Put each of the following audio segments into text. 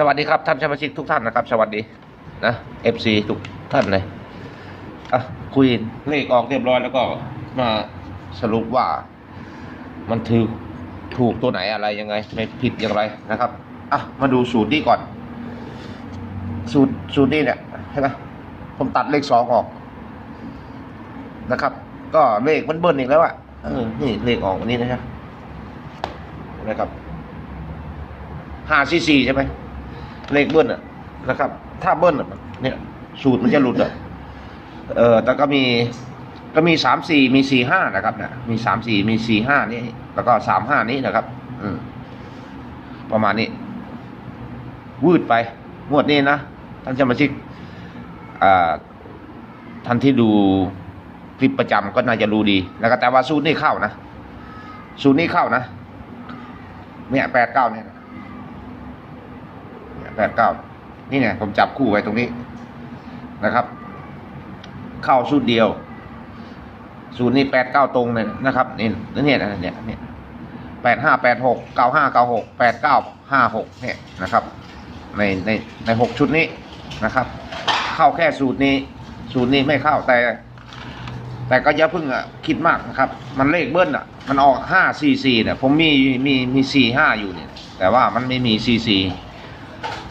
สวัสดีครับท่านสมาชิกทุกท่านนะครับ สวัสดีนะเอฟซีทุกท่านเลยอะคุยเลขออกเรียบร้อยแล้วก็มาสรุปว่ามันถือถูกตัวไหนอะไรยังไง ไม่ผิดอย่างไรนะครับอะมาดูสูตรนี้ก่อน สูตรสูตรนี้เนี่ยใช่ไหมผมตัดเลขสองออกนะครับ ก็เลขมันเบิ้ลอีกแล้วอะเออนี่เลขออกวันนี้นะครับนะครับห้าสี่สี่ใช่ไหม เลขเบิ้ลอะนะครับ ถ้าเบิ้ลอะเนี่ย สูตรมันจะหลุดอะเออแต่ก็มีก็มีสามสี่มีสี่ห้านะครับนะมีสามสี่มีสี่ห้านี่แล้วก็สามห้านี้นะครับ อืม ประมาณนี้วืดไปงวดนี้นะท่านสมาชิกอ่าท่านที่ดูคลิปประจำก็น่าจะรู้ดี แล้วก็แต่ว่าสูตรนี้เข้านะสูตรนี้เข้านะเนี่ยแปดเก้าเนี่ย แปดเก้านี่ไงผมจับคู่ไว้ตรงนี้นะครับ เข้าสูตรเดียวสูตรนี้แปดเก้าตรงเลยนะครับนี่นี่เนี่ยเนี่ยเนี่ยแปดห้าแปดหกเก้าห้าเก้าหกแปดเก้าห้าหกเนี่ยนะครับ ในในในหกชุดนี้นะครับ เข้าแค่สูตรนี้ สูตรนี้ไม่เข้าแต่ แต่ก็อย่าเพิ่งอะคิดมากนะครับ มันเลขเบิ้ลอะ มันออกห้าสี่สี่เนี่ยผมมีมีมีสี่ห้าอยู่เนี่ย แต่ว่ามันไม่มีสี่สี่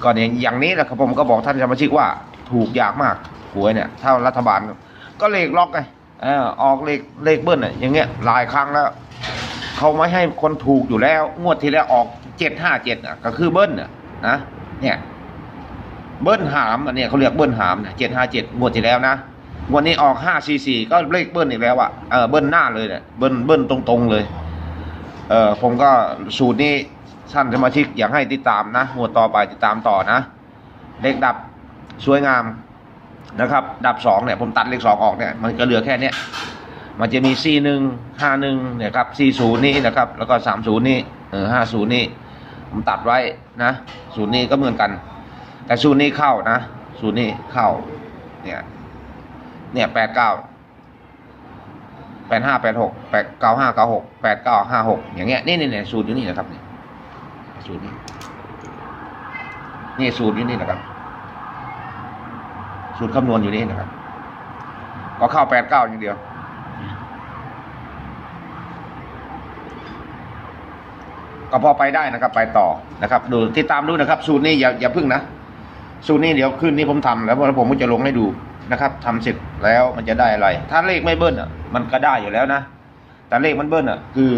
ก็เนี่ยอย่างนี้แหละครับผมก็บอกท่านสมาชิกว่าถูกยากมากหวยเนี่ยถ้ารัฐบาลก็เลขล็อกไงเออออกเลขเลขเบิ้ลอะอย่างเงี้ยหลายครั้งแล้วเขาไม่ให้คนถูกอยู่แล้ว งวดที่แล้วออกเจ็ดห้าเจ็ดอะก็คือเบิ้ลอะนะเนี่ยเบิ้ลหามอันเนี้ยเขาเรียกเบิ้ลหามนะเจ็ดห้าเจ็ดงวดที่แล้วนะวันนี้ออกห้าสี่สี่ก็เลขเบิ้ลอีกแล้วอะเออเบิ้ลหน้าเลยเนี่ยเบิ้ลเบิ้ลตรงๆเลย เออผมก็สูตรนี้ ท่านสมาชิกอยากให้ติดตามนะงวดต่อไปติดตามต่อนะ เลขดับสวยงามนะครับ ดับสองเนี่ยผมตัดเลขสองออกเนี่ยมันก็เหลือแค่เนี้ยมันจะมีสี่หนึ่งห้าหนึ่งเนี่ยครับสี่ศูนย์นี้นะครับ แล้วก็สามศูนย์นี้เออห้าศูนย์นี้ผมตัดไว้นะศูนย์นี้ก็เหมือนกัน แต่ศูนย์นี้เข้านะศูนย์นี้เข้าเนี่ยเนี่ยแปดเก้าแปดห้าแปดหกแปดเก้าห้าเก้าหกแปดเก้าห้าหกอย่างเงี้ยนี่นี่นี่สูตรอยู่นี่นะครับนี่ สูตรนี้นี่สูตรอยู่นี่นะครับ สูตรคำนวณอยู่นี่นะครับ ก็เข้าแปดเก้าอย่างเดียว ก็พอไปได้นะครับ ไปต่อนะครับ ดูติดตามดูนะครับ สูตรนี้อย่าอย่าพึ่งนะสูตรนี้เดี๋ยวคืนนี้ผมทำแล้วแล้วผมก็จะลงให้ดูนะครับทำเสร็จแล้วมันจะได้อะไร ถ้าเลขไม่เบิ้ลอะ มันก็ได้อยู่แล้วนะแต่เลขมันเบิ้ลอะ คือ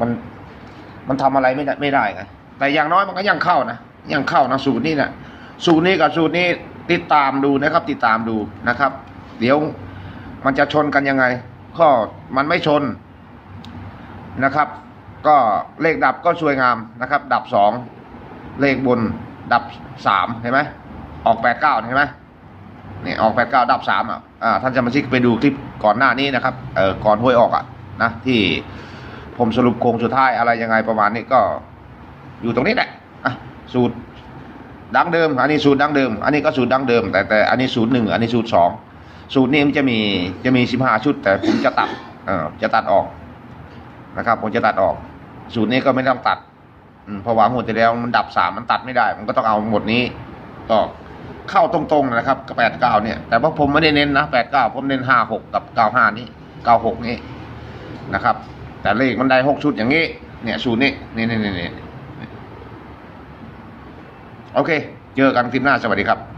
มันมันทำอะไรไม่ได้ไม่ได้ไง แต่อย่างน้อยมันก็ยังเข้านะยังเข้านะสูตรนี้นะสูตรนี้กับสูตรนี้ติดตามดูนะครับ ติดตามดูนะครับ เดี๋ยวมันจะชนกันยังไง ก็มันไม่ชนนะครับ ก็เลขดับก็สวยงามนะครับ ดับสองเลขบนดับสามเห็นไหมออกแปดเก้าเห็นไหมนี่ออกแปดเก้าดับสามอะอ่าท่านจะมาชิกไปดูคลิปก่อนหน้านี้นะครับเอ่อก่อนห้วยออกอะนะที่ผมสรุปโครงสุดท้ายอะไรยังไงประมาณนี้ก็ อยู่ตรงนี้แหละอะสูตรดังเดิม อันนี้สูตรดังเดิม อันนี้ก็สูตรดังเดิม แต่แต่อันนี้สูตรหนึ่งอันนี้สูตรสองสูตรนี้มันจะมีจะมีสิบห้าชุด แต่ผมจะตัดเออจะตัดออกนะครับ ผมจะตัดออก สูตรนี้ก็ไม่ต้องตัดเพราะว่าหมดที่แล้วมันดับสามมันตัดไม่ได้ มันก็ต้องเอาหมดนี้ก็เข้าตรงๆนะครับแปดเก้าเนี่ย แต่ว่าผมไม่ได้เน้นนะแปดเก้าผมเน้นห้าหกกับเก้าห้านี้เก้าหกนี้นะครับ แต่เลขมันได้หกชุดอย่างนี้ เนี่ยสูตรนี้นี่นี่นี่นี่ โอเค เจอกันคลิปหน้าสวัสดีครับ